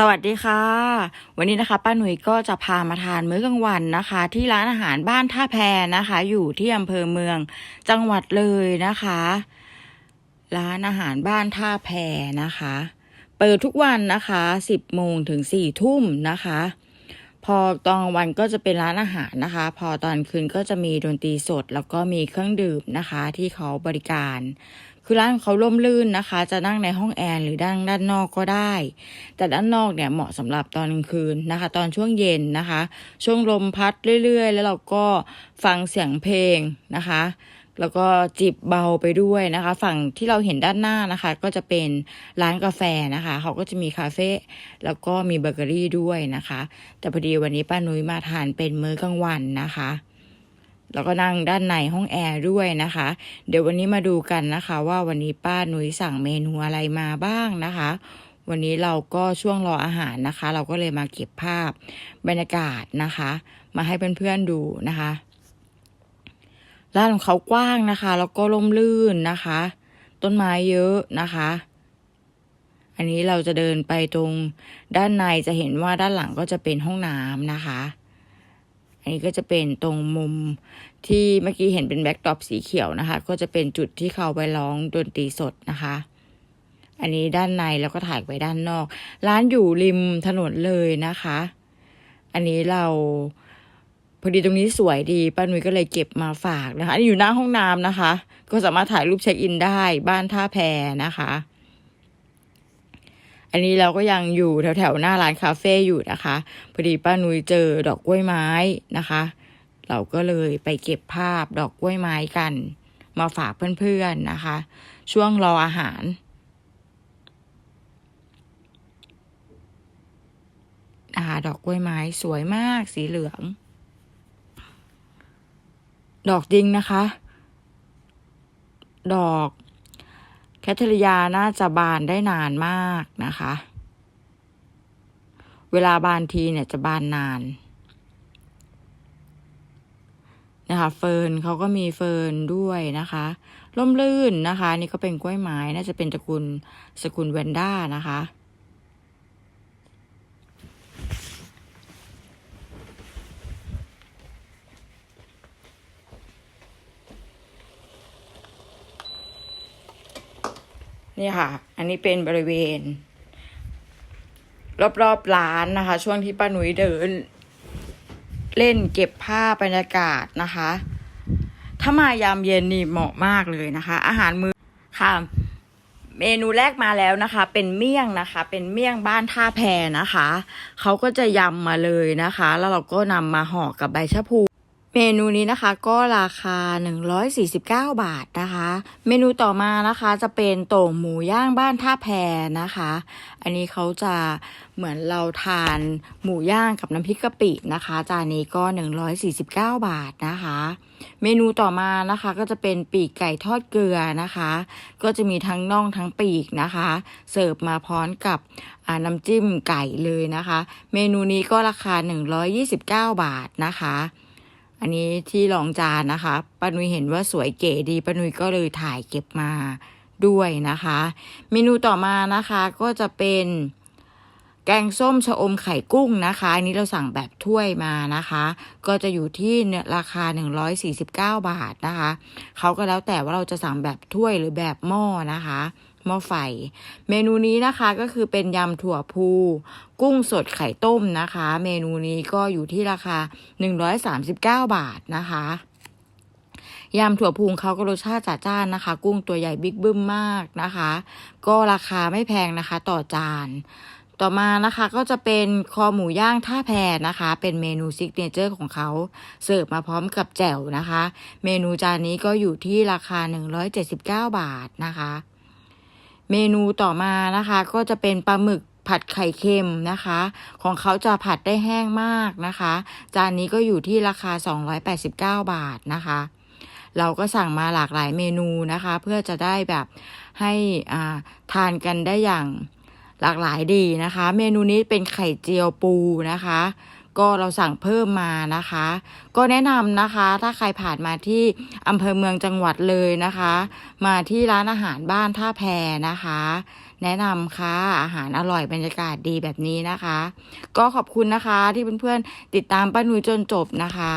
สวัสดีค่ะ วันนี้นะคะป้าหนุ่ยก็จะพามาทานมื้อกลางวันนะคะ ที่ร้านอาหารบ้านท่าแพนะคะ อยู่ที่อำเภอเมืองจังหวัดเลยนะคะ ร้านอาหารบ้านท่าแพนะคะ เปิดทุกวันนะคะ10โมงถึง4ทุ่มนะคะ พอตอนวันก็จะเป็นร้านอาหารนะคะ พอตอนคืนก็จะมีดนตรีสด แล้วก็มีเครื่องดื่มนะคะ ที่เขาบริการ คือร้านเขาร่มรื่นนะคะ จะนั่งในห้องแอร์หรือด้านด้านนอกก็ได้ แต่ด้านนอกเนี่ยเหมาะสำหรับตอนกลางคืนนะคะ ตอนช่วงเย็นนะคะ ช่วงลมพัดเรื่อย ๆ แล้วเราก็ฟังเสียงเพลงนะคะ แล้วก็จิบเบาไปด้วยนะคะ ฝั่งที่เราเห็นด้านหน้านะคะ ก็จะเป็นร้านกาแฟนะคะ เขาก็จะมีคาเฟ่แล้วก็มีเบเกอรี่ด้วยนะคะ แต่พอดีวันนี้ป้านุ้ยมาทานเป็นมื้อกลางวันนะคะ แล้วก็นั่งด้านในห้องแอร์ด้วยนะคะ เดี๋ยววันนี้มาดูกันนะคะ ว่าวันนี้ป้านุ้ยสั่งเมนูอะไรมาบ้างนะคะ วันนี้เราก็ช่วงรออาหารนะคะ เราก็เลยมาเก็บภาพบรรยากาศนะคะ มาให้เพื่อนๆดูนะคะร้านของเขากว้างนะคะ แล้วก็ร่มรื่นนะคะ ต้นไม้เยอะนะคะ อันนี้เราจะเดินไปตรงด้านในจะเห็นว่าด้านหลังก็จะเป็นห้องน้ำนะคะ อันนี้ก็จะเป็นตรงมุมที่เมื่อกี้เห็นเป็นแบ็กดรอปสีเขียวนะคะ ก็จะเป็นจุดที่เขาไปร้องดนตรีสดนะคะ อันนี้ด้านในแล้วก็ถ่ายไว้ด้านนอก ร้านอยู่ริมถนนเลยนะคะ อันนี้เราพอดีตรงนี้สวยดีป้านุ้ยก็เลยเก็บมาฝากนะคะ อันนี้อยู่หน้าห้องน้ำนะคะ ก็สามารถถ่ายรูปเช็คอินได้บ้านท่าแพนะคะ อันนี้เราก็ยังอยู่แถวแถวๆหน้าร้านคาเฟ่อยู่นะคะ พอดีป้านุ้ยเจอดอกกล้วยไม้นะคะ เราก็เลยไปเก็บภาพดอกกล้วยไม้กัน มาฝากเพื่อนๆนะคะ ช่วงรออาหารนะคะดอกกล้วยไม้สวยมากสีเหลือง ดอกจริงนะคะ ดอก แคทเธอรียาน่าจะบานได้นานมากนะคะ เวลาบานทีเนี่ยจะบานนานนะคะเฟิร์นเขาก็มีเฟิร์นด้วยนะคะล่มลื่นนะคะ นี่ก็เป็นกล้วยไม้น่าจะเป็นตระกูลสกุลแวนด้านะคะ นี่ค่ะ อันนี้เป็นบริเวณ รอบๆร้านนะคะ ช่วงที่ป้าหนุ่ยเดิน เล่นเก็บภาพบรรยากาศนะคะ ถ้ามายามเย็นนี่เหมาะมากเลยนะคะ อาหารมือค่ะ เมนูแรกมาแล้วนะคะ เป็นเมี่ยงนะคะ เป็นเมี่ยงบ้านท่าแพนะคะเขาก็จะยำมาเลยนะคะ แล้วเราก็นำมาห่อกับใบชะพู เมนูนี้นะคะก็ราคา 149 บาทนะคะ เมนูต่อมานะคะจะเป็นโต่งหมูย่างบ้านท่าแพนะคะ อันนี้เขาจะเหมือนเราทานหมูย่างกับน้ำพริกกะปินะคะ จานนี้ก็ 149 บาทนะคะ เมนูต่อมานะคะก็จะเป็นปีกไก่ทอดเกลือนะคะ ก็จะมีทั้งน่องทั้งปีกนะคะ เสิร์ฟมาพร้อมกับน้ำจิ้มไก่เลยนะคะ เมนูนี้ก็ราคา 129 บาทนะคะ อันนี้ที่รองจานนะคะปานุยเห็นว่าสวยเก๋ดีปานุยก็เลยถ่ายเก็บมาด้วยนะคะ เมนูต่อมานะคะก็จะเป็นแกงส้มชะอมไข่กุ้งนะคะอันนี้เราสั่งแบบถ้วยมานะคะ ก็จะอยู่ที่ราคา 149 บาทนะคะเขาก็แล้วแต่ว่าเราจะสั่งแบบถ้วยหรือแบบหม้อนะคะ หม้อไฟ เมนูนี้นะคะก็คือเป็นยำถั่วพูกุ้งสดไข่ต้มนะคะ เมนูนี้ก็อยู่ที่ราคา 139 บาทนะคะยำถั่วพูงเขาก็รสชาติจัดจ้านนะคะ กุ้งตัวใหญ่บิ๊กบึ้มมากนะคะ ก็ราคาไม่แพงนะคะ ต่อจาน ต่อมานะคะก็จะเป็นคอหมูย่างท่าแพนะคะ เป็นเมนูซิกเนเจอร์ของเขาเสิร์ฟมาพร้อมกับแจ่วนะคะ เมนูจานนี้ก็อยู่ที่ราคา 179 บาทนะคะ เมนูต่อมานะคะ ก็จะเป็นปลาหมึกผัดไข่เค็มนะคะ ของเขาจะผัดได้แห้งมากนะคะ จานนี้ก็อยู่ที่ราคา 289 บาทนะคะ เราก็สั่งมาหลากหลายเมนูนะคะ เพื่อจะได้แบบให้อ่าทานกันได้อย่างหลากหลายดีนะคะ เมนูนี้เป็นไข่เจียวปูนะคะ ก็เราสั่งเพิ่มมานะคะ ก็แนะนำนะคะ ถ้าใครผ่านมาที่อำเภอเมืองจังหวัดเลยนะคะ มาที่ร้านอาหารบ้านท่าแพนะคะ แนะนำค่ะอาหารอร่อยบรรยากาศดีแบบนี้นะคะ ก็ขอบคุณนะคะที่เพื่อนๆติดตามป้านุ้ยจนจบนะคะ